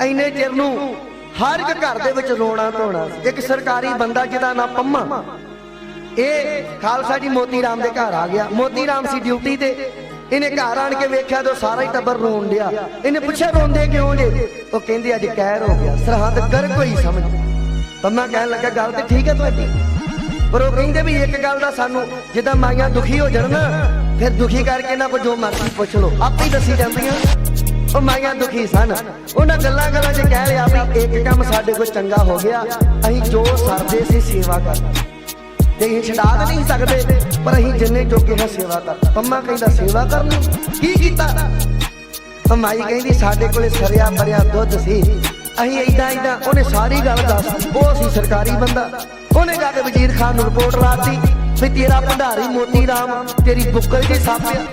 ਐਨੇ ਚਿਰ ਨੂੰ ਹਰ ਇੱਕ ਘਰ ਦੇ ਵਿੱਚ ਰੋਣਾ ਧੋਣਾ ਇੱਕ ਸਰਕਾਰੀ ਬੰਦਾ ਜਿਹਦਾ ਨਾਮ ਪੰਮਾ। ਇਹ ਖਾਲਸਾ ਜੀ ਮੋਤੀ ਰਾਮ ਦੇ ਘਰ ਆ ਗਿਆ। ਮੋਤੀ ਰਾਮ ਸੀ ਡਿਊਟੀ ਤੇ। ਇਹਨੇ ਘਰ ਆਣ ਕੇ ਵੇਖਿਆ ਤੇ ਉਹ ਸਾਰਾ ਹੀ ਟੱਬਰ ਰੋਣ ਡਿਆ। ਇਹਨੇ ਪੁੱਛਿਆ, ਰੋਂਦੇ ਕਿਉਂ ਜੇ? ਉਹ ਕਹਿੰਦੇ, ਅੱਜ ਕਹਿਰ ਹੋ ਗਿਆ। ਸਰਹੱਦ ਕਰ ਕੋਈ ਸਮਝ ਪੰਮਾ ਕਹਿਣ ਲੱਗਾ, ਗੱਲ ਤੇ ਠੀਕ ਹੈ ਤੁਹਾਡੀ। ਪਰ ਉਹ ਕਹਿੰਦੇ ਵੀ ਇੱਕ ਗੱਲ ਦਾ ਸਾਨੂੰ ਜਿੱਦਾਂ ਮਾਈਆਂ ਦੁਖੀ ਹੋ ਜਾਣ ਨਾ, ਫਿਰ ਦੁਖੀ ਕਰਕੇ ਨਾ ਕੋ ਜੋ ਮਰਜ਼ੀ ਪੁੱਛ ਲਓ। ਆਪੇ ਹੀ ਦੱਸੀ ਜਾਂਦੀਆਂ। ਉਹ ਮਾਈਆਂ ਦੁਖੀ ਸਨ। ਉਹਨਾਂ ਗੱਲਾਂ ਗੱਲਾਂ 'ਚ ਕਹਿ ਲਿਆ ਵੀ ਇੱਕ ਕੰਮ ਸਾਡੇ ਕੋਲ ਚੰਗਾ ਹੋ ਗਿਆ। ਅਸੀਂ ਜੋ ਸਰਦੇ ਸੀ ਸੇਵਾ ਕਰ। ਤੇ ਇਹ ਛਡਾ ਨਹੀਂ ਸਕਦੇ, ਪਰ ਅਸੀਂ ਜਿੰਨੇ ਜੋਗੇ ਹਾਂ ਸੇਵਾ ਕਰ। ਪੰਮਾ ਕਹਿੰਦਾ, ਸੇਵਾ ਕਰਨੀ ਕੀ ਕੀਤਾ? ਮਾਈ ਕਹਿੰਦੀ, ਸਾਡੇ ਕੋਲੇ ਸਰਿਆ ਭਰਿਆ ਦੁੱਧ ਸੀ। ਅਸੀਂ ਏਦਾਂ ਏਦਾਂ ਉਹਨੇ ਸਾਰੀ ਗੱਲ ਦੱਸ ਉਹ ਸੀ ਸਰਕਾਰੀ ਬੰਦਾ। ਉਹਨੇ ਜਾ ਕੇ ਵਜ਼ੀਰ ਖਾਨ ਨੂੰ ਰਿਪੋਰਟ ਲਾਤੀ ਵੀ ਤੇਰਾ ਭੰਡਾਰੀ ਮੋਤੀ ਰਾਮ, ਤੇਰੀ ਬੁੱਕਲ 'ਚ ਸਾਪਿਆ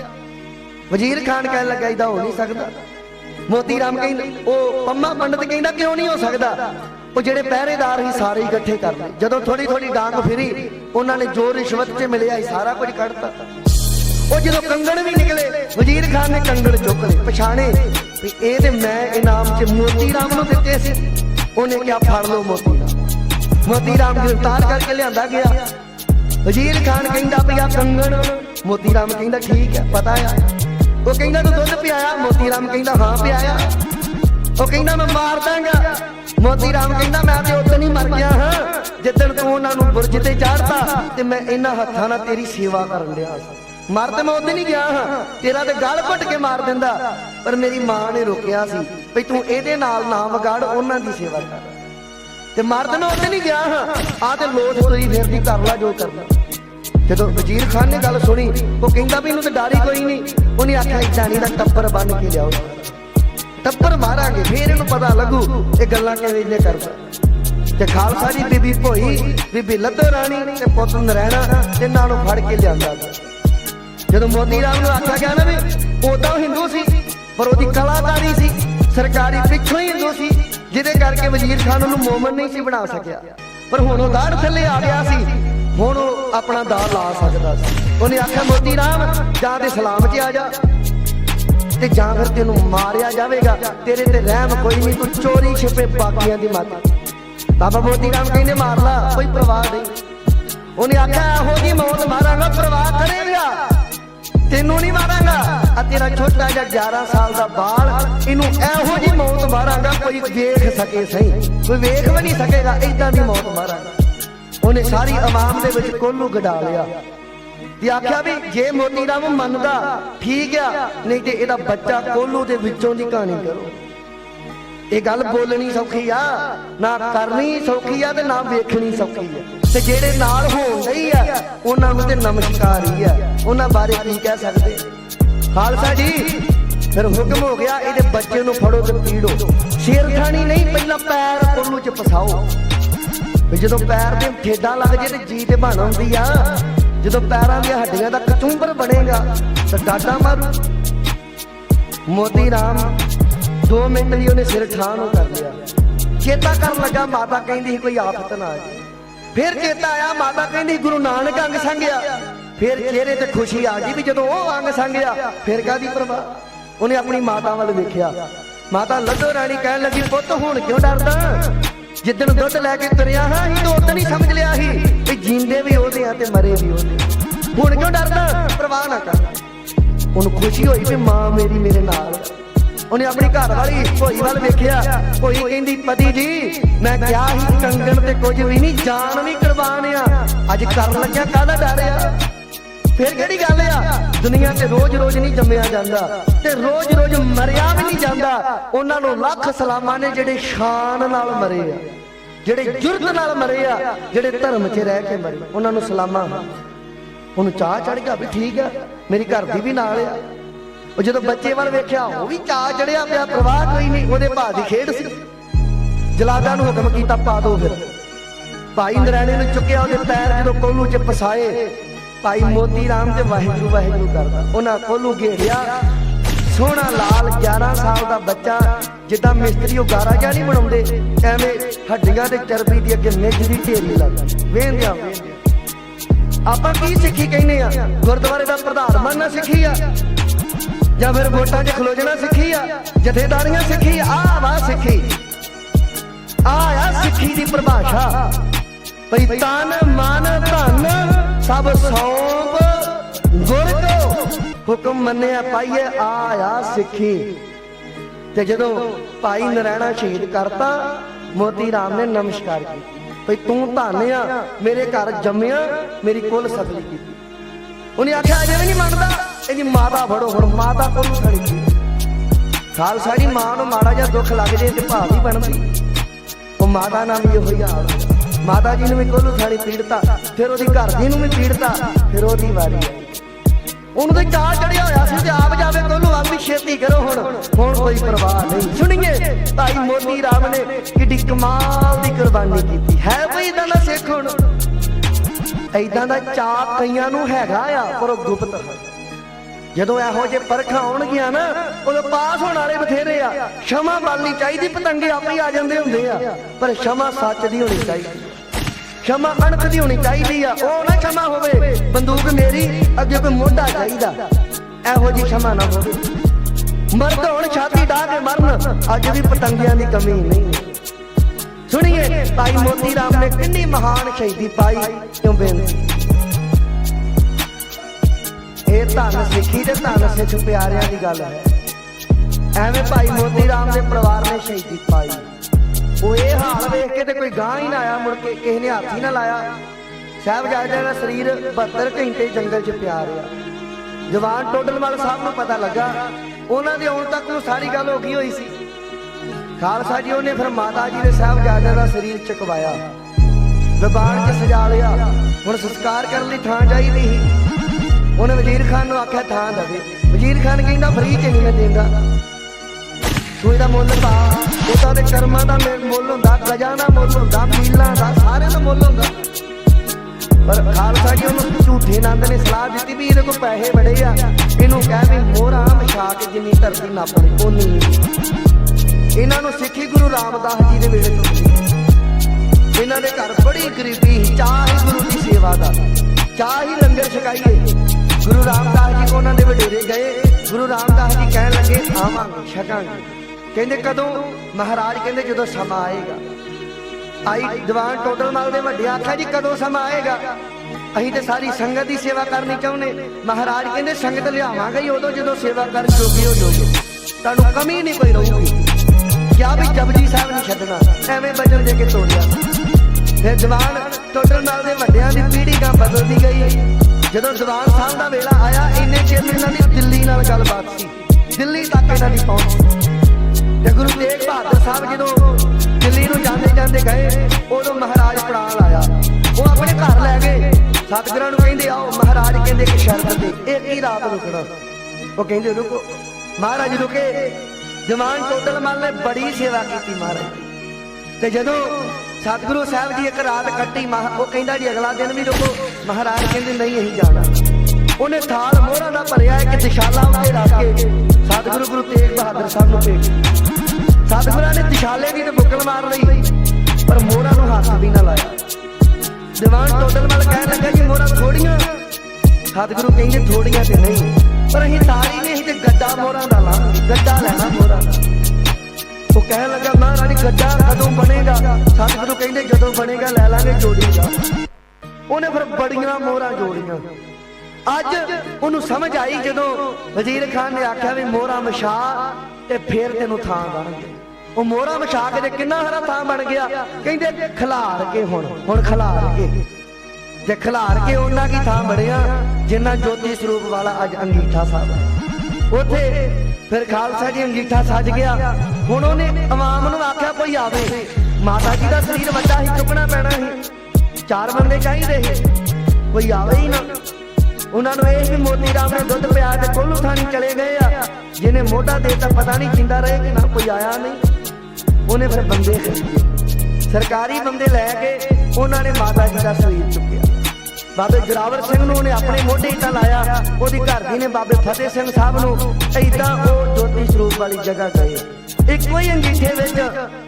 ਵਜ਼ੀਰ ਖਾਨ ਕਹਿਣ ਲੱਗਾ, ਏਦਾਂ ਹੋ ਨਹੀਂ ਸਕਦਾ। ਮੋਤੀ ਰਾਮ ਕਹਿੰਦਾ, ਉਹ ਪੰਮਾ ਪੰਡਤ ਕਹਿੰਦਾ, ਕਿਉਂ ਨਹੀਂ ਹੋ ਸਕਦਾ? ਉਹ ਜਿਹੜੇ ਪਹਿਰੇਦਾਰ ਸੀ, ਸਾਰੇ ਇਕੱਠੇ ਕਰ ਲਏ। ਜਦੋਂ ਥੋੜੀ ਥੋੜੀ ਡਾਂਗ ਫਿਰੀ, ਉਹਨਾਂ ਨੇ ਜੋ ਰਿਸ਼ਵਤ 'ਚ ਮਿਲਿਆ ਸੀ, ਸਾਰਾ ਕੁਝ ਕੱਢਤਾ। ਉਹ ਜਦੋਂ ਕੰਗਣ ਵੀ ਨਿਕਲੇ, ਵਜ਼ੀਰ ਖਾਨ ਨੇ ਕੰਗਣ ਚੁੱਕ ਲਏ, ਪਛਾਣੇ ਵੀ ਇਹ ਤੇ ਮੈਂ ਇਨਾਮ 'ਚ ਮੋਤੀ ਰਾਮ ਨੂੰ ਦਿੱਤੇ ਸੀ। ਉਹਨੇ ਕਿਹਾ, ਫੜ ਲਓ ਮੋਤੀ ਰਾਮ। ਮੋਤੀ ਰਾਮ ਗ੍ਰਿਫਤਾਰ ਕਰਕੇ ਲਿਆਂਦਾ ਗਿਆ। ਵਜ਼ੀਰ ਖਾਨ ਕਹਿੰਦਾ ਪਿਆ, ਕੰਗਣ। ਮੋਤੀ ਰਾਮ ਕਹਿੰਦਾ, ਠੀਕ ਹੈ, ਪਤਾ ਆ। ਉਹ ਕਹਿੰਦਾ ਤੂੰ ਦੁੱਧ ਪਿਆਇਆ, ਮੋਤੀ ਰਾਮ ਕਹਿੰਦਾ ਹਾਂ ਪਿਆਇਆ। ਉਹ ਕਹਿੰਦਾ ਮੈਂ ਮਾਰ ਦਾਂਗਾ। ਮੋਤੀ ਰਾਮ ਕਹਿੰਦਾ ਮੈਂ ਤੇ ਉਦੋਂ ਹੀ ਮਰ ਗਿਆ, ਹਾਂ। ਜਿੱਦਣ ਤੂੰ ਉਹਨਾਂ ਨੂੰ ਬੁਰਜ ਤੇ ਚਾੜਤਾ ਤੇ ਮੈਂ ਇਹਨਾਂ ਹੱਥਾਂ ਨਾਲ ਤੇਰੀ ਸੇਵਾ ਕਰਨ ਲਿਆ ਸੀ। ਮਰ ਤੇ ਮੈਂ ਉਦੋਂ ਨਹੀਂ ਗਿਆ, ਹਾਂ। ਤੇਰਾ ਤੇ ਗਲ ਘੁੱਟ ਕੇ ਮਾਰ ਦਿੰਦਾ। ਪਰ ਮੇਰੀ ਮਾਂ ਨੇ ਰੋਕਿਆ ਸੀ ਵੀ ਤੂੰ ਇਹਦੇ ਨਾਲ ਨਾ ਵਿਗਾੜ, ਉਹਨਾਂ ਦੀ ਸੇਵਾ ਕਰ। ਤੇ ਮਰਦ ਮੈਂ ਉੱਥੇ ਨਹੀਂ ਗਿਆ, ਹਾਂ। ਆ ਤੇ ਲੋਟ ਤੁਰੀ ਫਿਰਦੀ ਕਰ ਲਾ ਜੋ ਕਰਨਾ। ਜਦੋਂ ਵਜ਼ੀਰ ਖਾਨ ਨੇ ਗੱਲ ਸੁਣੀ, ਉਹ ਕਹਿੰਦਾ ਵੀ ਇਹਨੂੰ ਤੇ ਡਰ ਕੋਈ ਨਹੀਂ। ਉਹਨੇ ਆਖਿਆ ਇਦਾਂ ਨਹੀਂ ਦਾ ਟੱਪਰ ਬੰਨ ਕੇ ਲਿਆਓ। ਟੱਪਰ ਮਾਰਾਂਗੇ, ਫੇਰ ਇਹਨੂੰ ਪਤਾ ਲੱਗੂ ਇਹ ਗੱਲਾਂ ਕਿਵੇਂ ਇਹਨੇ ਕਰਦਾ। ਤੇ ਖਾਲਸਾ ਜੀ, ਬੀਬੀ ਭੋਈ, ਬੀਬੀ ਲੱਦੋ ਰਾਣੀ ਤੇ ਪੁੱਤ ਨਰੈਣਾ ਇਹਨਾਂ ਨੂੰ ਫੜ ਕੇ ਲਿਆਂਦਾ। ਜਦੋਂ ਮੋਦੀ ਰਾਮ ਨੂੰ ਆਖਿਆ ਗਿਆ ਨਾ ਵੀ ਉਹ ਤਾਂ ਹਿੰਦੂ ਸੀ, ਪਰ ਉਹਦੀ ਕਲਾਕਾਰੀ ਸੀ, ਸਰਕਾਰੀ ਪਿੱਛੋਂ ਹੀ ਹਿੰਦੂ ਸੀ, ਜਿਹਦੇ ਕਰਕੇ ਵਜ਼ੀਰ ਖਾਨ ਉਹਨੂੰ ਮੋਮਨ ਨਹੀਂ ਸੀ ਬਣਾ ਸਕਿਆ। ਪਰ ਹੁਣ ਉਹ ਦਾੜ ਥੱਲੇ ਆ ਗਿਆ ਸੀ ਆਪਣਾ ਦਾ ਲਾ ਸਕਦਾ ਸੀ। ਉਹਨੇ ਆਖਿਆ, ਮੋਤੀ ਰਾਮ, ਜਾਂ ਤੇ ਸਲਾਮ 'ਚ ਆ ਜਾ ਤੇ ਜਾਂ ਫਿਰ ਤੈਨੂੰ ਮਾਰਿਆ ਜਾਵੇਗਾ। ਤੇਰੇ ਤੇ ਰਹਿਮ ਕੋਈ ਨਹੀਂ, ਤੂੰ ਚੋਰੀ ਛਿਪੇ ਬਾਕੀਆਂ ਦੀ ਮੱਤ। ਬਾਬਾ ਮੋਤੀ ਰਾਮ ਕਹਿੰਦੇ, ਮਾਰ ਲਾ, ਕੋਈ ਪਰਵਾਹ ਨਹੀਂ। ਉਹਨੇ ਆਖਿਆ, ਇਹੋ ਜੀ ਮੌਤ ਮਾਰਾਂਗਾ, ਪਰਵਾਹ ਕਰੇਗਾ ਤੈਨੂੰ ਨਹੀਂ ਮਾਰਾਂਗਾ। ਆ ਤੇਰਾ ਛੋਟਾ ਜਿਹਾ 11 ਸਾਲ ਦਾ ਬਾਲ, ਇਹਨੂੰ ਇਹੋ ਜੀ ਮੌਤ ਮਾਰਾਂਗਾ, ਕੋਈ ਵੇਖ ਸਕੇ ਸਹੀ। ਕੋਈ ਵੇਖ ਵੀ ਨਹੀਂ ਸਕੇਗਾ ਇਦਾਂ ਦੀ ਮੌਤ ਮਾਰਾਂਗਾ। ਉਹਨੇ ਸਾਰੀ ਆਵਾਮ ਦੇ ਵਿੱਚ ਕੋਲੂ ਗਡਾ ਲਿਆ। ਤੇ ਆਖਿਆ ਵੀ ਜੇ ਮੋਤੀ ਰਾਮ ਮੰਨਦਾ, ਠੀਕ ਆ, ਨਹੀਂ ਤੇ ਇਹਦਾ ਬੱਚਾ ਕੋਲੂ ਦੇ ਵਿੱਚੋਂ ਦੀ ਕਹਾਣੀ ਕਰੋ। ਇਹ ਗੱਲ ਬੋਲਣੀ ਸੌਖੀ ਆ, ਨਾ ਕਰਨੀ ਸੌਖੀ ਆ ਤੇ ਨਾ ਵੇਖਣੀ ਸੌਖੀ ਆ। ਤੇ ਜਿਹੜੇ ਨਾਲ ਹੋਣ ਨਹੀਂ ਆ, ਉਹਨਾਂ ਨੂੰ ਤੇ ਨਮਸਕਾਰ ਹੀ ਆ। ਉਹਨਾਂ ਬਾਰੇ ਕੀ ਕਹਿ ਸਕਦੇ? ਖਾਲਸਾ ਜੀ, ਫਿਰ ਹੁਕਮ ਹੋ ਗਿਆ ਇਹਦੇ ਬੱਚੇ ਨੂੰ ਫੜੋ ਤੇ ਪੀੜੋ। ਸ਼ੇਰਖਾਨੀ ਨਹੀਂ, ਪਹਿਲਾਂ ਪੈਰ ਕੋਲੂ ਚ ਫਸਾਓ ਵੀ ਜਦੋਂ ਪੈਰ ਦੇ ਠੇਡਾਂ ਲੱਗ ਜੇ ਤੇ ਜੀ ਤੇ ਬਣ ਆਉਂਦੀ ਆ। ਜਦੋਂ ਪੈਰਾਂ ਦੀਆਂ ਹੱਡੀਆਂ ਦਾ ਕਚੂੰਬਰ ਬਣੇਗਾ, ਤਾਂ ਡਾਡਾ ਮਾਰੂ ਮੋਤੀ ਰਾਮ। 2 ਮਿੰਟ ਲਈ ਉਹਨੇ ਸਿਰ ਠਾਂ ਨੂੰ ਕਰ ਲਿਆ। ਚੇਤਾ ਕਰਨ ਲੱਗਾ ਮਾਤਾ ਕਹਿੰਦੀ ਸੀ, ਕੋਈ ਆਫਤ ਨਾ ਆ ਜਾਏ ਫਿਰ ਚੇਤਾ ਆਇਆ, ਮਾਤਾ ਕਹਿੰਦੀ ਗੁਰੂ ਨਾਨਕ ਅੰਗ ਸੰਗਿਆ ਫਿਰ ਚਿਹਰੇ ਤੇ ਖੁਸ਼ੀ ਆ ਗਈ ਵੀ ਜਦੋਂ ਉਹ ਅੰਗ ਸੰਗਿਆ ਫਿਰ ਕਾਦੀ ਪ੍ਰਵਾਹ? ਉਹਨੇ ਆਪਣੀ ਮਾਤਾ ਵੱਲ ਵੇਖਿਆ। ਮਾਤਾ ਲੱਦੋ ਰਾਣੀ ਕਹਿਣ ਲੱਗੀ, ਪੁੱਤ, ਹੁਣ ਕਿਉਂ ਡਰਦਾ? ਜਿੱਦਣ ਦੁੱਧ ਲੈ ਕੇ ਤੁਰਿਆ ਹਾਂ ਹੀ ਉਦੋਂ ਨਹੀਂ ਸਮਝ ਲਿਆ ਸੀ ਵੀ ਜੀਂਦੇ ਵੀ ਉਹਦੇ ਆ ਤੇ ਮਰੇ ਵੀ ਉਹਦੇ ਹੁਣ ਕਿਉਂ ਡਰਦਾ? ਪ੍ਰਵਾਹ ਨਾ ਕਰ। ਉਹਨੂੰ ਖੁਸ਼ੀ ਹੋਈ ਵੀ ਮਾਂ ਮੇਰੀ ਮੇਰੇ ਨਾਲ ਉਹਨੇ ਆਪਣੀ ਘਰ ਵਾਲੀ ਭੋਈ ਵੱਲ ਵੇਖਿਆ। ਭੋਈ ਕਹਿੰਦੀ, ਪਤੀ ਜੀ, ਮੈਂ ਕਿਹਾ ਸੀ ਕੰਗਣ ਤੇ ਕੁਝ ਵੀ ਨਹੀਂ, ਜਾਨ ਵੀ ਕੁਰਬਾਨ ਆ। ਅੱਜ ਕਰਨ ਲੱਗਿਆ ਕਾਹਦਾ ਡਰ ਆ? ਫਿਰ ਕਿਹੜੀ ਗੱਲ ਆ? ਦੁਨੀਆ ਤੇ ਰੋਜ਼-ਰੋਜ਼ ਨਹੀਂ ਜੰਮਿਆ ਜਾਂਦਾ ਤੇ ਰੋਜ਼-ਰੋਜ਼ ਮਰਿਆ ਵੀ ਨਹੀਂ ਜਾਂਦਾ। ਉਹਨਾਂ ਨੂੰ ਲੱਖ ਸਲਾਮਾਂ ਨੇ ਜਿਹੜੇ ਸ਼ਾਨ ਨਾਲ ਮਰੇ ਆ, ਜਿਹੜੇ ਜੁਰਤ ਨਾਲ ਮਰੇ ਆ, ਜਿਹੜੇ ਧਰਮ 'ਚ ਰਹਿ ਕੇ ਮਰੇ। ਉਹਨਾਂ ਨੂੰ ਸਲਾਮਾਂ ਉਹਨੂੰ ਚਾਹ ਚੜ ਗਿਆ ਵੀ ਠੀਕ ਆ, ਮੇਰੀ ਘਰ ਦੀ ਵੀ ਨਾਲ ਆ। ਉਹ ਜਦੋਂ ਬੱਚੇ ਵੱਲ ਵੇਖਿਆ, ਉਹ ਵੀ ਚਾਹ ਚੜਿਆ ਪਿਆ, ਪ੍ਰਵਾਹ ਕੋਈ ਨਹੀਂ, ਉਹਦੇ ਭਾ ਦੀ ਖੇਡ ਸੀ। ਜਲਾਦਾਂ ਨੂੰ ਹੁਕਮ ਕੀਤਾ, ਪਾ ਦੋ ਫਿਰ। ਭਾਈ ਨਰੈਣੇ ਨੂੰ ਚੁੱਕਿਆ, ਉਹਦੇ ਪੈਰ ਜਦੋਂ ਕੋਲੂ 'ਚ ਫਸਾਏ ਭਾਈ ਮੋਤੀ ਰਾਮ ਤੇ ਵਾਹਿਗੁਰੂ ਵਾਹਿਗੁਰੂ ਕਰਦਾ। ਉਹਨਾਂ ਕੋਲੂ ਘੇਰਿਆ। ਸੋਹਣਾ ਲਾਲ 11 ਸਾਲ ਦਾ ਬੱਚਾ, ਜਿੱਦਾਂ ਮਿਸਤਰੀ ਉਹ ਗਾਰਾ ਜਿਹਾ ਨਹੀਂ ਬਣਾਉਂਦੇ। ਐਵੇਂ ਹੱਡੀਆਂ ਤੇ ਚਰਬੀ ਦੀ ਅੱਗੇ ਨਿੱਜ ਦੀ ਢੇਰੀ ਲੱਗ ਵੇਂਦਿਆਂ ਆਪਾਂ ਕੀ ਸਿੱਖੀ ਕਹਿੰਦੇ ਆ? ਗੁਰਦੁਆਰੇ ਦਾ ਪ੍ਰਧਾਨ ਮੰਨਣਾ ਸਿੱਖੀ ਆ? ਜਾਂ ਫਿਰ ਵੋਟਾਂ 'ਚ ਖਲੋਜਣਾ ਸਿੱਖੀ ਆ? ਜਥੇਦਾਰੀਆਂ ਸਿੱਖੀ? ਆ ਵਾ ਸਿੱਖੀ। ਆ ਆ ਸਿੱਖੀ ਦੀ ਪਰਿਭਾਸ਼ਾ। ਭਈ ਤਨ ਮਨ ਧਨ ਸਭ ਸੌਂਪ। ਗੁਰ ਕੋ ਹੁਕਮ ਮੰਨਿਆ ਪਾਈਏ ਆ ਸਿੱਖੀ। ਤੇ ਜਦੋਂ ਭਾਈ ਨਰੈਣਾ ਸ਼ਹੀਦ ਕਰਤਾ, ਮੋਤੀ ਰਾਮ ਨੇ ਨਮਸਕਾਰ ਕੀਤੀ। ਭਈ ਤੂੰ ਧੰਨ ਮੇਰੇ ਘਰ ਜੰਮਿਆ, ਮੇਰੀ ਕੁੱਲ ਸਫਲੀ ਕੀਤੀ। ਉਹਨੇ ਆਖਿਆ, ਅਜੇ ਵੀ ਨਹੀਂ ਮੰਨਦਾ। ਇਹਦੀ ਮਾਤਾ ਫੜੋ, ਹੁਣ ਮਾਤਾ ਕੋਲ ਖੜੀ ਸੀ। ਖਾਲਸਾ ਦੀ ਮਾਂ ਨੂੰ ਮਾੜਾ ਜਿਹਾ ਦੁੱਖ ਲੱਗ ਜੇ ਤੇ ਭਾਵ ਹੀ ਬਣਦੀ। ਉਹ ਮਾਤਾ ਨਾਲ ਵੀ ਉਹੀ ਹਾਲ ਹੋਇਆ। ਮਾਤਾ ਜੀ ਨੂੰ ਵੀ ਕੋਲੂ ਥਾਣੀ ਪੀੜਤਾ, ਫਿਰ ਉਹਦੀ ਘਰ ਦੀ ਨੂੰ ਵੀ ਪੀੜਤਾ, ਫਿਰ ਉਹਦੀ ਵਾਰੀ। ਉਹਨੂੰ ਤੇ ਚਾਹ ਚੜਿਆ ਹੋਇਆ ਸੀ ਤੇ ਆਪ ਜਾਵੇ ਕੋਲੂ, ਆਪ ਵੀ ਛੇਤੀ ਕਰੋ ਹੁਣ। ਹੁਣ ਕੋਈ ਪਰਵਾਹ ਨਹੀਂ। ਸੁਣੀਏ ਭਾਈ ਮੋਤੀ ਰਾਮ ਨੇ ਕਿੱਡੀ ਕਮਾਲ ਦੀ ਕੁਰਬਾਨੀ ਕੀਤੀ। ਹੈ ਬਈ ਇਦਾਂ ਦਾ ਸਿੱਖ ਹੁਣ? ਐਦਾਂ ਦਾ ਚਾਹ ਕਈਆਂ ਨੂੰ ਹੈਗਾ ਆ, ਪਰ ਉਹ ਗੁਪਤ ਹੈ। ਜਦੋਂ ਇਹੋ ਜਿਹੇ ਪਰਖਾਂ ਆਉਣਗੀਆਂ ਨਾ, ਉਦੋਂ ਪਾਸ ਹੋਣ ਵਾਲੇ ਬਥੇਰੇ ਆ। ਸ਼ਮਾ ਬਾਲਣੀ ਚਾਹੀਦੀ, ਪਤੰਗੇ ਆਪੇ ਹੀ ਆ ਜਾਂਦੇ ਹੁੰਦੇ ਆ। ਪਰ ਸ਼ਮਾ ਸੱਚ ਦੀ ਹੋਣੀ ਚਾਹੀਦੀ। ਸ਼ਮਾ ਅਣਖ ਦੀ ਹੋਣੀ ਚਾਹੀਦੀ ਆ, ਉਹ ਨਾ ਸ਼ਮਾ ਹੋਵੇ। ਬੰਦੂਕ ਮੇਰੀ, ਅੱਗੇ ਕੋਈ ਮੋਢਾ ਚਾਹੀਦਾ। ਇਹੋ ਜਿਹੀ ਸ਼ਮਾ ਨਾ ਹੋਵੇ। ਮਰਦ ਹੁਣ, ਛਾਤੀ ਢਾ ਕੇ ਮਰਨ, ਅੱਜ ਵੀ ਪਤੰਗਿਆਂ ਦੀ ਕਮੀ ਨਹੀਂ। ਸੁਣੀਏ, ਭਾਈ ਮੋਤੀ ਰਾਮ ਨੇ ਕਿੰਨੀ ਮਹਾਨ ਸ਼ਹੀਦੀ ਪਾਈ, ਕਿਉਂ ਬੇਨਤੀ? ਇਹ ਧੰਨ ਸਿੱਖੀ ਤੇ ਧਨ ਸਿੱਖ ਪਿਆਰਿਆਂ ਦੀ ਗੱਲ ਹੈ। ਐਵੇਂ ਭਾਈ ਮੋਤੀ ਰਾਮ ਦੇ ਪਰਿਵਾਰ ਨੇ ਸ਼ਹੀਦੀ ਪਾਈ। ਉਹ ਇਹ ਹਾਲ ਵੇਖ ਕੇ ਤੇ ਕੋਈ ਗਾਂ ਹੀ ਨਾ ਆਇਆ, ਮੁੜ ਕੇ ਕਿਸੇ ਨੇ ਹੱਥ ਹੀ ਨਾ ਲਾਇਆ। ਸਾਹਿਬਜ਼ਾਦਿਆਂ ਦਾ ਸਰੀਰ 72 ਘੰਟੇ ਜੰਗਲ 'ਚ ਪਿਆ ਰਿਹਾ। ਜਵਾਨ ਟੋਡਲਵਾਲ ਸਾਹਿਬ ਨੂੰ ਪਤਾ ਲੱਗਾ, ਉਹਨਾਂ ਦੇ ਆਉਣ ਤੱਕ ਨੂੰ ਸਾਰੀ ਗੱਲ ਹੋ ਗਈ ਹੋਈ ਸੀ। ਖਾਲਸਾ ਜੀ ਉਹਨੇ ਫਿਰ ਮਾਤਾ ਜੀ ਦੇ ਸਾਹਿਬਜ਼ਾਦਿਆਂ ਦਾ ਸਰੀਰ ਚਕਵਾਇਆ। ਵਿਬਾਨ 'ਚ ਸਜਾ ਲਿਆ। ਹੁਣ ਸੰਸਕਾਰ ਕਰਨ ਲਈ ਥਾਂ ਚਾਹੀਦੀ ਸੀ। ਉਹਨੇ ਵਜ਼ੀਰ ਖਾਨ ਨੂੰ ਆਖਿਆ ਥਾਂ ਦੇਵੇ। ਵਜ਼ੀਰ ਖਾਨ ਕਹਿੰਦਾ, ਫ੍ਰੀ 'ਚ ਨਹੀਂ ਮੈਂ ਦਿੰਦਾ। ਤੂੰ ਇਹਦਾ ਮੁੱਲ ਪਾ ਇਹ ਦੇ ਕਰਮਾਂ ਦਾ ਮੇ- ਮੁੱਲ ਹੁੰਦਾ ਗਜਾਂ ਦਾ ਮੁੱਲ ਹੁੰਦਾ, ਮੀਲਾਂ ਦਾ, ਸਾਰਿਆਂ ਦਾ ਮੁੱਲ ਹੁੰਦਾ। ਪਰ ਖਾਲਸਾ ਜੀ ਉਹਨੂੰ ਝੂਠੇ ਨੰਦ ਨੇ ਸਲਾਹ ਦਿੱਤੀ ਵੀ ਇਹਦੇ ਕੋਲ ਪੈਸੇ ਬੜੇ ਆ। ਇਹਨੂੰ ਕਹਿ ਵੀ ਮੋਹਰਾ ਮਛਾ ਕੇ ਜਿੰਨੀ ਧਰਤੀ ਨੱਪ ਉਨੀ ਇਹਨਾਂ ਨੂੰ ਸਿੱਖੀ ਗੁਰੂ ਰਾਮਦਾਸ ਜੀ ਦੇ ਵੇਲੇ ਤੋਂ। ਇਹਨਾਂ ਦੇ ਘਰ ਬੜੀ ਗਰੀਬੀ ਸੀ, ਚਾਹ ਹੀ ਗੁਰੂ ਦੀ ਸੇਵਾ ਦਾ। ਚਾਹ ਹੀ ਲੰਗਰ ਛਕਾਈਏ। ਗੁਰੂ ਰਾਮਦਾਸ ਜੀ ਉਹਨਾਂ ਦੇ ਵਡੇਰੇ ਗਏ। ਗੁਰੂ ਰਾਮਦਾਸ ਜੀ ਕਹਿਣ ਲੱਗੇ, ਆਵਾਂਗੇ, ਛਕਾਂਗੇ। ਕਹਿੰਦੇ ਕਦੋਂ? ਮਹਾਰਾਜ ਕਹਿੰਦੇ ਜਦੋਂ ਸਮਾਂ ਆਏਗਾ। ਆਈ ਦੀਵਾਨ ਟੋਟਲ ਮਾਲ ਦੇ ਵੱਡੇ ਆਖਿਆ ਜੀ, ਕਦੋਂ ਸਮਾਂ ਆਏਗਾ? ਅਸੀਂ ਤੇ ਸਾਰੀ ਸੰਗਤ ਦੀ ਸੇਵਾ ਕਰਨੀ ਚਾਹੁੰਦੇ। ਮਹਾਰਾਜ ਕਹਿੰਦੇ, ਸੰਗਤ ਲਿਆਵਾਂਗੇ ਹੀ ਉਦੋਂ ਜਦੋਂ ਸੇਵਾ ਕਰ ਜੋਗੇ ਹੋ ਜੋਗੇ ਤੁਹਾਨੂੰ ਕਮੀ ਨਹੀਂ ਕੋਈ ਰਹੂਗੀ। ਕਿਆ ਵੀ ਜਪਜੀ ਸਾਹਿਬ ਨਹੀਂ ਛੱਡਣਾ, ਐਵੇਂ ਬਚਨ ਦੇ ਕੇ ਤੋੜਿਆ। ਫਿਰ ਜਵਾਨ ਟੋਟਲ ਨਾਲ ਦੇ ਵੱਡਿਆਂ ਦੀ ਪੀੜ੍ਹੀ ਗਾਂ ਬਦਲਦੀ ਗਈ। ਜਦੋਂ ਜਵਾਨ ਸਾਹਿਬ ਦਾ ਵੇਲਾ ਆਇਆ, ਇੰਨੇ ਚਿਰ ਇਹਨਾਂ ਦੀ ਦਿੱਲੀ ਨਾਲ ਗੱਲਬਾਤ ਸੀ। ਦਿੱਲੀ ਤੱਕ ਇਹਨਾਂ ਦੀ ਪਹੁੰਚ ਤੇ ਗੁਰੂ ਤੇਗ ਬਹਾਦਰ ਸਾਹਿਬ ਜਦੋਂ ਦਿੱਲੀ ਨੂੰ ਜਾਂਦੇ ਜਾਂਦੇ ਗਏ, ਉਦੋਂ ਮਹਾਰਾਜ ਪ੍ਰਾਣ ਆਇਆ। ਉਹ ਆਪਣੇ ਘਰ ਲੈ ਗਏ। ਸਤਿਗੁਰਾਂ ਨੂੰ ਕਹਿੰਦੇ, ਆਓ ਮਹਾਰਾਜ, ਕਹਿੰਦੇ ਇੱਕ ਸ਼ਰਤ ਤੇ ਇੱਕ ਹੀ ਰਾਤ ਰੁਕਣਾ? ਉਹ ਕਹਿੰਦੇ, ਰੁਕੋ। ਮਹਾਰਾਜ ਰੁਕੇ। ਜਵਾਨ ਟੋਟਲ ਮਨ ਨੇ ਬੜੀ ਸੇਵਾ ਕੀਤੀ ਮਹਾਰਾਜ ਤੇ ਜਦੋਂ ਸਤਿਗੁਰੂ ਸਾਹਿਬ ਜੀ ਇੱਕ ਰਾਤ ਕੱਟੀ, ਮਹਾ- ਉਹ ਕਹਿੰਦਾ ਜੀ, ਅਗਲਾ ਦਿਨ ਵੀ ਰੁਕੋ। ਮਹਾਰਾਜ ਕਹਿੰਦੇ, ਨਹੀਂ, ਅਸੀਂ ਜਾਣਾ। ਉਹਨੇ ਥਾਲ ਮੋਹਰਾਂ ਦਾ ਭਰਿਆ ਇੱਕ ਦਿਸ਼ਾਲਾ ਉੱਤੇ ਰੱਖ ਕੇ। ਸਤਿਗੁਰੂ ਗੁਰੂ ਤੇਗ ਬਹਾਦਰ ਸਾਹਿਬ ਨੂੰ ਭੇਜ। ਸਤਿਗੁਰਾਂ ਨੇ ਦਿਸ਼ਾਲੇ ਦੀ ਤੇ ਬੁੱਕਲ ਮਾਰ ਲਈ, ਪਰ ਮੋਹਰਾਂ ਨੂੰ ਹੱਥ ਵੀ ਨਾ ਲਾਇਆ। ਦੀਵਾਨ ਟੋਟਲ ਮਲ ਕਹਿਣ ਲੱਗਾ ਜੀ ਮੋਹਰਾਂ ਥੋੜੀਆਂ ਸਤਿਗੁਰੂ ਕਹਿੰਦੇ ਥੋੜੀਆਂ ਤੇ ਨਹੀਂ, ਪਰ ਅਸੀਂ ਤਾਰੀ ਨੇ ਅਸੀਂ ਤੇ ਗੱਡਾ ਮੋਹਰਾਂ ਦਾ ਲਾ ਗੱਡਾ ਲੈਣਾ ਮੋਹਰਾਂ ਦਾ। ਉਹ ਕਹਿਣ ਲੱਗਾ ਮਹਾਰਾਣੀ ਗੱਡਾ ਕਦੋਂ ਬਣੇਗਾ? ਸਤਿਗੁਰੂ ਕਹਿੰਦੇ ਜਦੋਂ ਬਣੇਗਾ ਲੈ ਲਾਂਗੇ ਜੋੜੀ ਦਾ। ਉਹਨੇ ਫਿਰ ਬੜੀਆਂ ਮੋਹਰਾਂ ਜੋੜੀਆਂ। ਅੱਜ ਉਹਨੂੰ ਸਮਝ ਆਈ ਜਦੋਂ ਵਜ਼ੀਰ ਖਾਨ ਨੇ ਆਖਿਆ ਵੀ ਮੋਹਰਾ ਮਸ਼ਾ ਤੇ ਫੇਰ ਤੈਨੂੰ ਥਾਂ ਬਣਨਗੇ ਉਹ ਮੋਹਰਾਂ ਮਛਾ ਕੇ ਕਿੰਨਾ ਹਰਾ ਥਾਂ ਬਣ ਗਿਆ, ਕਹਿੰਦੇ ਖਿਲਾਰ ਕੇ ਹੁਣ ਹੁਣ ਖਿਲਾਰ ਕੇ। ਤੇ ਖਿਲਾਰ ਕੇ ਉਹਨਾਂ ਕੀ ਥਾਂ ਬਣਿਆ, ਜਿੰਨਾ ਜੋਤੀ ਸਰੂਪ ਵਾਲਾ ਅੱਜ ਅੰਗੀਠਾ ਸਾਹਿਬ ਹੈ। ਫਿਰ ਖਾਲਸਾ ਜੀ ਅੰਗੀਠਾ ਸੱਜ ਗਿਆ। ਹੁਣ ਉਹਨੇ ਆਵਾਮ ਨੂੰ ਆਖਿਆ ਕੋਈ ਆਵੇ, ਮਾਤਾ ਜੀ ਦਾ ਸਰੀਰ ਵੱਡਾ ਹੀ ਚੁੱਕਣਾ ਪੈਣਾ ਸੀ। ਚਾਰ ਬੰਦੇ ਚਾਹੀਦੇ ਸੀ। ਕੋਈ ਆਵੇ ਹੀ ਨਾ। ਉਹਨਾਂ ਨੂੰ ਇਹ ਵੀ ਮੋਤੀ ਰਾਮ ਨੇ ਦੁੱਧ ਪਿਆ ਤੇ ਕੋਲੂ ਥਾਣੀ ਚਲੇ ਗਏ ਆ। ਜਿਹਨੇ ਮੋਢਾ ਦੇ ਤਾਂ ਪਤਾ ਨਹੀਂ ਜਿੰਦਾ ਰਹੇ ਕਿ ਨਾ, ਕੋਈ ਆਇਆ ਨਹੀਂ। ਉਹਨੇ ਫਿਰ ਬੰਦੇ ਖਰੀਦੇ। ਸਰਕਾਰੀ ਬੰਦੇ ਲੈ ਕੇ ਉਹਨਾਂ ਨੇ ਮਾਤਾ ਜੀ ਦਾ ਸਰੀਰ ਚੁੱਕਿਆ। ਬਾਬੇ ਜਰਾਵਰ ਸਿੰਘ ਨੂੰ ਉਹਨੇ ਆਪਣੇ ਮੋਢੇ ਤਾਂ ਲਾਇਆ। ਉਹਦੀ ਘਰ ਦੀ ਨੇ ਬਾਬੇ ਫਤਿਹ ਸਿੰਘ ਸਾਹਿਬ ਨੂੰ ਏਦਾਂ ਉਹ ਜੋਤੀ ਸਰੂਪ ਵਾਲੀ ਜਗ੍ਹਾ ਗਏ। ਇੱਕੋ ਹੀ ਅੰਗੀਠੇ ਵਿੱਚ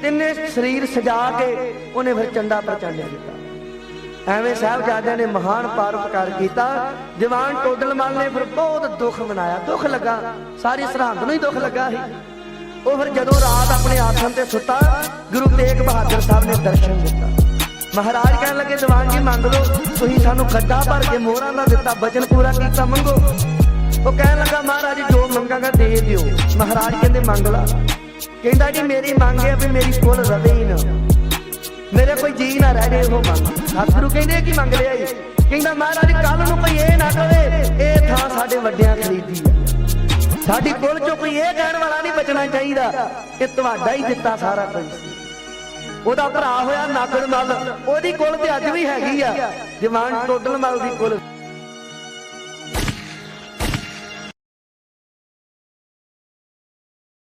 ਤਿੰਨੇ ਸਰੀਰ ਸਜਾ ਕੇ ਉਹਨੇ ਫਿਰ ਚੰਡਾ ਪ੍ਰਚੰਡ ਦਿੱਤਾ ਐਵੇਂ ਸਾਹਿਬਜ਼ਾਦਿਆਂ ਨੇ ਮਹਾਨ ਪਰਉਪਕਾਰ ਕੀਤਾ। ਜਵਾਨ ਟੋਡਲਮਲ ਨੇ ਫਿਰ ਬਹੁਤ ਦੁੱਖ ਮਨਾਇਆ। ਦੁੱਖ ਲੱਗਾ। ਸਾਰੀ ਸਰਹੰਦ ਨੂੰ ਹੀ ਦੁੱਖ ਲੱਗਾ ਸੀ। ਉਹ ਫਿਰ ਜਦੋਂ ਰਾਤ ਆਪਣੇ ਆਸਣ ਤੇ ਸੁੱਤਾ, ਗੁਰੂ ਤੇਗ ਬਹਾਦਰ ਸਾਹਿਬ ਨੇ ਦਰਸ਼ਨ ਦਿੱਤਾ। ਮਹਾਰਾਜ ਕਹਿਣ ਲੱਗੇ ਦੀਵਾਨ ਜੀ ਮੰਗ ਲਓ, ਤੁਸੀਂ ਸਾਨੂੰ ਖੱਡਾ ਭਰ ਕੇ ਮੋਹਰਾਂ ਦਾ ਦਿੱਤਾ, ਵਚਨ ਪੂਰਾ ਕੀਤਾ, ਮੰਗੋ। ਉਹ ਕਹਿਣ ਲੱਗਾ, ਮਹਾਰਾਜ, ਜੋ ਮੰਗਾਂਗਾ ਦੇ ਦਿਓ। ਮਹਾਰਾਜ ਕਹਿੰਦੇ, ਮੰਗ ਲਾ। ਕਹਿੰਦਾ ਜੀ, ਮੇਰੀ ਮੰਗ ਹੈ ਵੀ ਮੇਰੀ ਕੁੱਲ ਰਵੇ ਹੀ ਨਾ। ਮੇਰੇ ਕੋਈ ਜੀ ਨਾ ਰਹਿ ਜੇ ਉਹ ਮੰਗ ਸਤਿਗੁਰੂ ਕਹਿੰਦੇ ਕੀ ਮੰਗ ਲਿਆ ਜੀ ਕਹਿੰਦਾ ਮਹਾਰਾਜ ਕੱਲ ਨੂੰ ਕੋਈ ਇਹ ਨਾ ਕਵੇ, ਇਹ ਥਾਂ ਸਾਡੇ ਵੱਡਿਆਂ ਖਰੀਦੀ ਹੈ ਸਾਡੀ ਕੁੱਲ ਚੋਂ ਕੋਈ ਇਹ ਕਹਿਣ ਵਾਲਾ ਨਹੀਂ ਬਚਣਾ ਚਾਹੀਦਾ ਕਿ ਤੁਹਾਡਾ ਹੀ ਦਿੱਤਾ ਸਾਰਾ ਕੁਝ। ਉਹਦਾ ਭਰਾ ਹੋਇਆ ਨਾਗਣ ਮੱਲ ਉਹਦੀ ਕੁੱਲ ਤੇ ਅੱਜ ਵੀ ਹੈਗੀ ਆ। ਜਵਾਨ ਟੋਡਲ ਮੱਲ ਦੀ ਕੁੱਲ।